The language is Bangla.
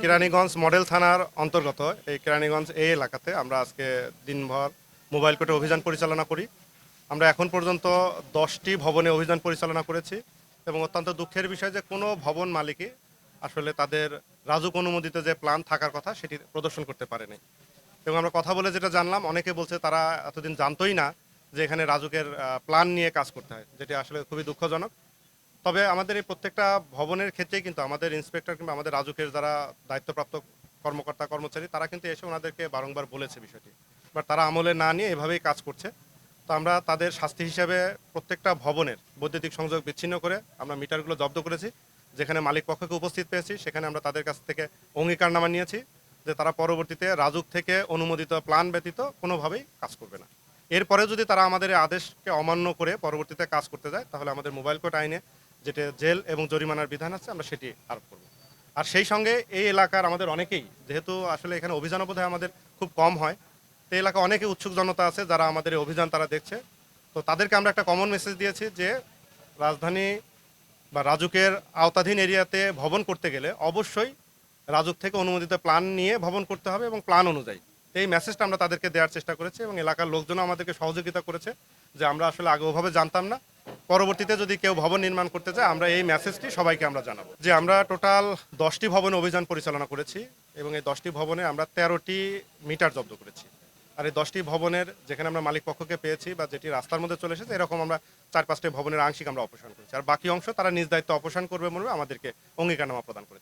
কেরানীগঞ্জ মডেল থানার অন্তর্গত এই কেরানীগঞ্জ এই এলাকাতে আমরা আজকে দিনভর মোবাইল কোর্টে অভিযান পরিচালনা করি। আমরা এখন পর্যন্ত দশটি ভবনে অভিযান পরিচালনা করেছি এবং অত্যন্ত দুঃখের বিষয় যে কোনো ভবন মালিকই আসলে তাদের রাজুক অনুমোদিত যে প্ল্যান থাকার কথা সেটি প্রদর্শন করতে পারেনি। এবং আমরা কথা বলে যেটা জানলাম, অনেকে বলছে তারা এতদিন জানতোই না যে এখানে রাজুকের প্ল্যান নিয়ে কাজ করতে হয়, যেটি আসলে খুবই দুঃখজনক। তবে আমাদের এই প্রত্যেকটা ভবনের ক্ষেত্রেই কিন্তু আমাদের ইন্সপেক্টর কিংবা আমাদের রাজুকের যারা দায়িত্বপ্রাপ্ত কর্মকর্তা, কর্মচারী, তারা কিন্তু এসে ওনাদেরকে বারংবার বলেছে বিষয়টি। বাট তারা আমলে না নিয়ে এভাবেই কাজ করছে। তো আমরা তাদের শাস্তি হিসাবে প্রত্যেকটা ভবনের বৈদ্যুতিক সংযোগ বিচ্ছিন্ন করে আমরা মিটারগুলো জব্দ করেছি, যেখানে মালিক পক্ষকে উপস্থিত পেয়েছি, সেখানে আমরা তাদের কাছ থেকে অঙ্গীকারনামা নিয়েছি যে তারা পরবর্তীতে রাজুক থেকে অনুমোদিত প্ল্যান ব্যতীত কোনোভাবেই কাজ করবে না। এরপরে যদি তারা আমাদের আদেশকে অমান্য করে পরবর্তীতে কাজ করতে যায়, তাহলে আমাদের মোবাইল কোর্ট আইনে যেটা জেল এবং জরিমানার বিধান আছে, আমরা সেটি আরোপ করব। আর সেই সঙ্গে এই এলাকার আমাদের অনেকেই, যেহেতু আসলে এখানে অভিযান বোধহয় আমাদের খুব কম হয় তো এলাকা অনেকে উৎসুক জনতা আছে যারা আমাদের এই অভিযান তারা দেখছে। তো তাদেরকে আমরা একটা কমন মেসেজ দিয়েছি যে, রাজধানী বা রাজুকের আওতাধীন এরিয়াতে ভবন করতে গেলে অবশ্যই রাজুক থেকে অনুমোদিত প্ল্যান নিয়ে ভবন করতে হবে এবং প্ল্যান অনুযায়ী। এই মেসেজটা আমরা তাদেরকে দেওয়ার চেষ্টা করেছি এবং এলাকার লোকজনও আমাদেরকে সহযোগিতা করেছে যে আমরা আসলে আগে ওভাবে জানতাম না। পরবর্তীতে যদি কেউ ভবন নির্মাণ করতে চায়, আমরা এই মেসেজটি সবাইকে আমরা জানাব। যে আমরা টোটাল দশটি ভবনে অভিযান পরিচালনা করেছি এবং এই দশটি ভবনে আমরা তেরোটি মিটার জব্দ করেছি। আর এই দশটি ভবনের যেখানে আমরা মালিক পক্ষকে পেয়েছি বা যেটি রাস্তার মধ্যে চলে এসেছে, এরকম আমরা চার পাঁচটি ভবনের আংশিক আমরা অপসারণ করেছি। আর বাকি অংশ তারা নিজ দায়িত্ব অপসারণ করবে বলে আমাদেরকে অঙ্গীকারনামা প্রদান করেছে।